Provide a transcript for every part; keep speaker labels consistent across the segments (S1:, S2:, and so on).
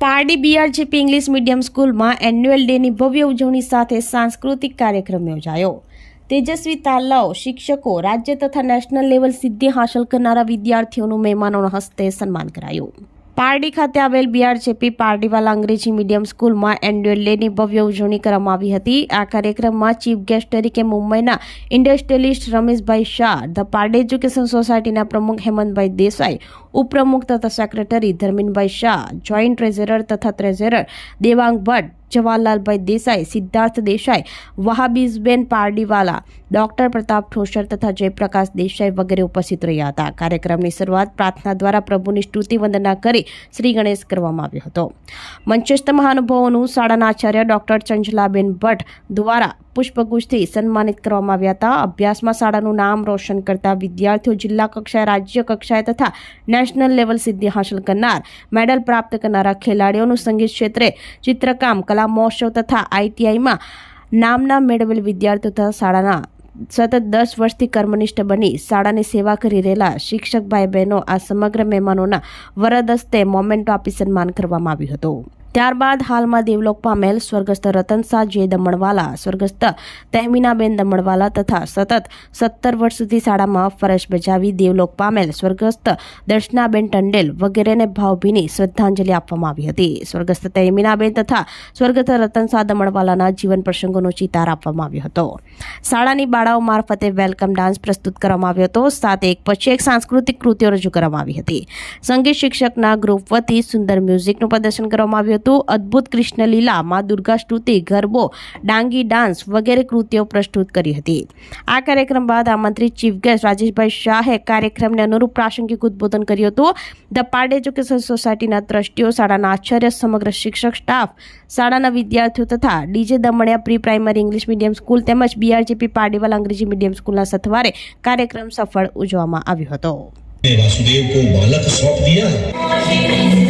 S1: Pardi BRGP English medium સ્કૂલમાં annual ડેની ભવ્ય ઉજવણી સાથે સાંસ્કૃતિક કાર્યક્રમ યોજાયો. તેજસ્વી તાલાઓ, શિક્ષકો, રાજ્ય તથા નેશનલ લેવલ સિદ્ધિ હાંસલ કરનારા વિદ્યાર્થીઓનું મહેમાનોના હસ્તે સન્માન કરાયું. પારડી ખાતે આવેલ બીઆરજેપી પારડીવાલા અંગ્રેજી મીડિયમ સ્કૂલમાં એન્યુઅલ ડેની ભવ્ય ઉજવણી કરવામાં આવી હતી. આ કાર્યક્રમમાં ચીફ ગેસ્ટ તરીકે મુંબઈના industrialist Rameshbhai Shah, the Pardi education સોસાયટીના પ્રમુખ હેમંતભાઈ દેસાઈ, ઉપપ્રમુખ તથા secretary Dharminbhai Shah, joint treasurer તથા ટ્રેઝરર દેવાંગ ભટ્ટ જવાહરલાલભાઈ દેસાઈ, સિદ્ધાર્થ દેસાઈ, વહાબીઝબેન પારડીવાલા, ડોક્ટર પ્રતાપ ઠોસર તથા જયપ્રકાશ દેસાઈ વગેરે ઉપસ્થિત રહ્યા હતા. કાર્યક્રમની શરૂઆત પ્રાર્થના દ્વારા પ્રભુની સ્તુતિ વંદના કરી શ્રી ગણેશ કરવામાં આવ્યો હતો. મંચસ્થ મહાનુભાવોનું શાળાના આચાર્ય ડોક્ટર ચંચલાબેન ભટ્ટ દ્વારા પુષ્પગુચ્છથી સન્માનિત કરવામાં આવ્યા હતા. અભ્યાસમાં શાળાનું નામ રોશન કરતા વિદ્યાર્થીઓ જિલ્લા કક્ષાએ, રાજ્ય કક્ષાએ તથા નેશનલ લેવલ સિદ્ધિ હાંસલ કરનાર, મેડલ પ્રાપ્ત કરનારા ખેલાડીઓનું સંગીત ક્ષેત્રે ચિત્રકામ, કલા મહોત્સવ તથા આઈટીઆઈમાં નામના મેળવેલ વિદ્યાર્થીઓ તથા શાળાના સતત દસ વર્ષથી કર્મનિષ્ઠ બની શાળાની સેવા કરી રહેલા શિક્ષક ભાઈ બહેનો આ સમગ્ર મહેમાનોના વરદ હસ્તે મોમેન્ટો આપી સન્માન કરવામાં આવ્યું હતું. ત્યારબાદ હાલમાં દેવલોક પામેલ, સ્વર્ગસ્થ રતન શાહ જે દમણવાલા, સ્વર્ગસ્થ તહેમીનાબેન દમણવાલા તથા સતત સત્તર વર્ષ સુધી શાળામાં ફરજ બજાવી દેવલોક પામેલ, સ્વર્ગસ્થ દર્શનાબેન ટંડેલ વગેરેને ભાવભીની શ્રદ્ધાંજલિ આપવામાં આવી હતી. સ્વર્ગસ્થ તહેમીનાબેન તથા સ્વર્ગસ્થ રતન શાહ દમણવાલાના જીવન પ્રસંગોનો ચિતાર આપવામાં આવ્યો હતો. શાળાની બાળાઓ મારફતે વેલકમ ડાન્સ પ્રસ્તુત કરવામાં આવ્યો હતો. સાથે એક પછી એક સાંસ્કૃતિક કૃતિઓ રજૂ કરવામાં આવી હતી. સંગીત શિક્ષકના ગ્રુપ વતી સુંદર મ્યુઝિકનું પ્રદર્શન કરવામાં આવ્યું હતું અદ્ભુત કૃષ્ણલીલા, મા દુર્ગા સ્તુતિ, ગરબો, ડાંગી ડાન્સ વગેરે કૃતિઓ પ્રસ્તુત કરી હતી. આ કાર્યક્રમ બાદ આમંત્રિત ચીફ ગેસ્ટ રાજેશભાઈ શાહે કાર્યક્રમને અનુરૂપ પ્રાસંગિક ઉદબોધન કર્યું હતું. ધ પાડ એજ્યુકેશન સોસાયટીના ટ્રસ્ટીઓ, શાળાના આચાર્ય, સમગ્ર શિક્ષક સ્ટાફ, શાળાના વિદ્યાર્થીઓ તથા DJ Damania pre primary English medium school તેમજ બીઆરજીપી પાડેવાલ અંગ્રેજી મીડિયમ સ્કૂલના સથવારે કાર્યક્રમ સફળ ઉજવવામાં આવ્યો હતો.
S2: વાસુદેવ
S3: કો બાલક સોંપ દિયા.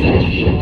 S3: Thank you.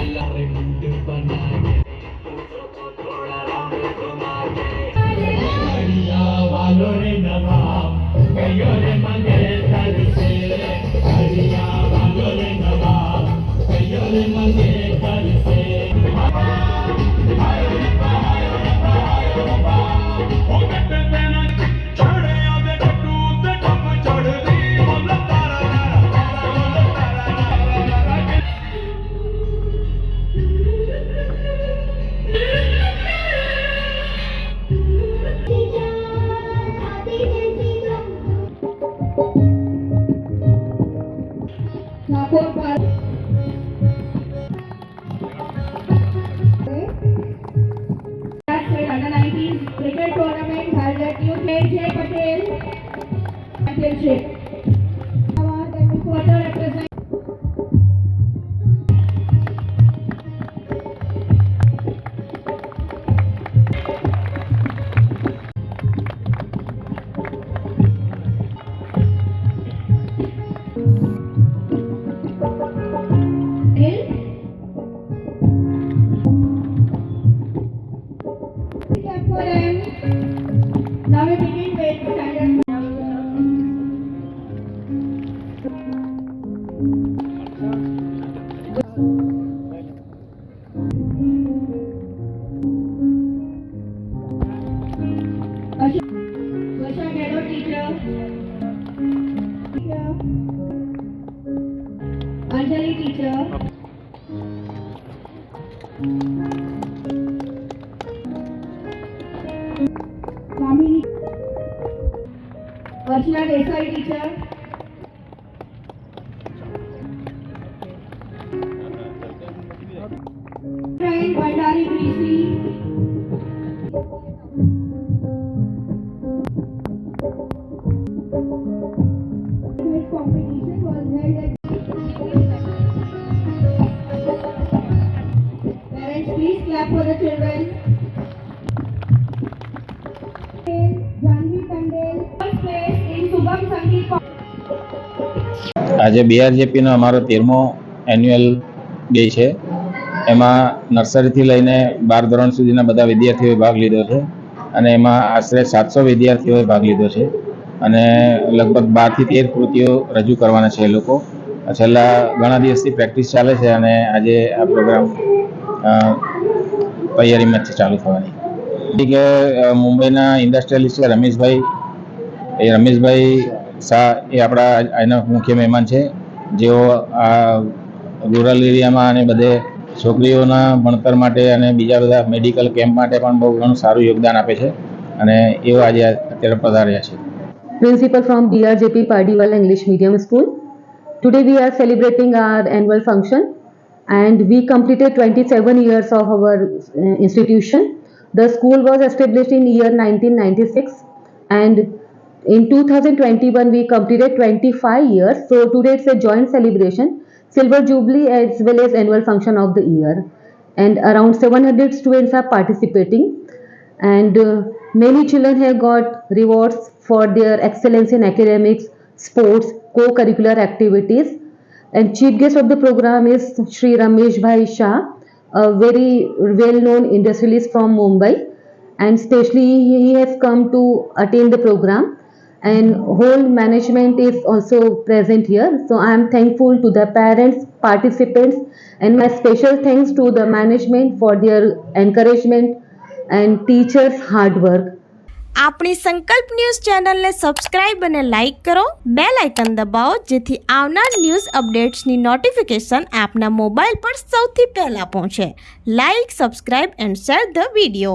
S3: Held Desai teacher please clap for the children.
S4: આજે બીઆરજેપીનો અમારો તેરમો એન્યુઅલ ડે છે. એમાં નર્સરીથી લઈને બાર ધોરણ સુધીના બધા વિદ્યાર્થીઓએ ભાગ લીધો છે અને એમાં આશરે સાતસો વિદ્યાર્થીઓએ ભાગ લીધો છે અને લગભગ બારથી તેર કૃતિઓ રજૂ કરવાના છે એ લોકો. છેલ્લા ઘણા દિવસથી પ્રેક્ટિસ ચાલે છે અને આજે આ પ્રોગ્રામ તૈયારીમાં ચાલુ થવાની. કે મુંબઈના ઇન્ડસ્ટ્રીયલિસ્ટ રમેશભાઈ એ રમેશભાઈ શાહ એ આપણા એના મુખ્ય મહેમાન છે જેઓ આ રૂરલ એરિયામાં અને બધે છોકરીઓના ભણતર માટે અને બીજા બધા મેડિકલ કેમ્પ માટે પણ બહુ ઘણું સારું યોગદાન આપે છે અને એઓ આજે અત્યારે પધાર્યા છે
S5: principal from DRJP Pardiwala English Medium School. Today we are celebrating our annual function and we completed 27 years of our uh, institution. The school was established in year 1996 and in 2021 we completed 25 years. So today it's a joint celebration, silver jubilee as well as annual function of the year. And around 700 students are participating and uh, many children have got rewards for their excellence in academics, sports, co-curricular activities. And chief guest of the program is Sri Ramesh Bhai Shah, a very well-known industrialist from Mumbai. And especially he has come to attend the program and whole management is also present here. So I am thankful to the parents, participants and my special thanks to the management for their encouragement and teachers hard work.
S1: આપણી સંકલ્પ news ચેનલને subscribe અને like કરો બે લાઇકન દબાવો જેથી આવનાર ન્યૂઝ અપડેટ્સની નોટિફિકેશન આપના મોબાઈલ પર સૌથી પહેલાં પહોંચે like subscribe and share the video